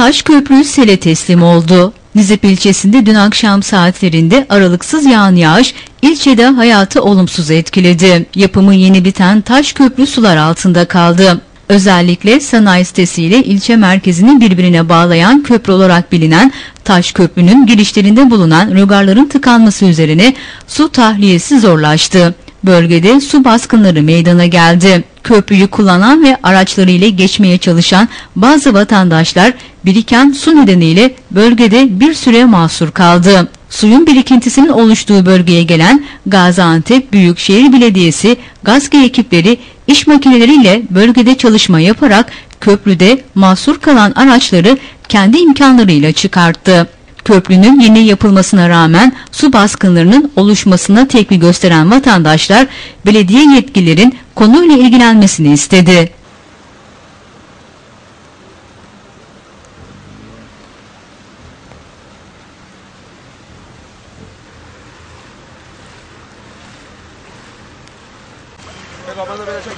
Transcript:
Taş Köprü sele teslim oldu. Nizip ilçesinde dün akşam saatlerinde aralıksız yağan yağış ilçede hayatı olumsuz etkiledi. Yapımı yeni biten Taş Köprü sular altında kaldı. Özellikle sanayi sitesiyle ilçe merkezini birbirine bağlayan köprü olarak bilinen Taş Köprü'nün girişlerinde bulunan rögarların tıkanması üzerine su tahliyesi zorlaştı. Bölgede su baskınları meydana geldi. Köprüyü kullanan ve araçlarıyla geçmeye çalışan bazı vatandaşlar biriken su nedeniyle bölgede bir süre mahsur kaldı. Suyun birikintisinin oluştuğu bölgeye gelen Gaziantep Büyükşehir Belediyesi gazge ekipleri iş makineleriyle bölgede çalışma yaparak köprüde mahsur kalan araçları kendi imkanlarıyla çıkarttı. Köprünün yeni yapılmasına rağmen su baskınlarının oluşmasına tepki gösteren vatandaşlar belediye yetkililerin konuyla ilgilenmesini istedi. Babana çek.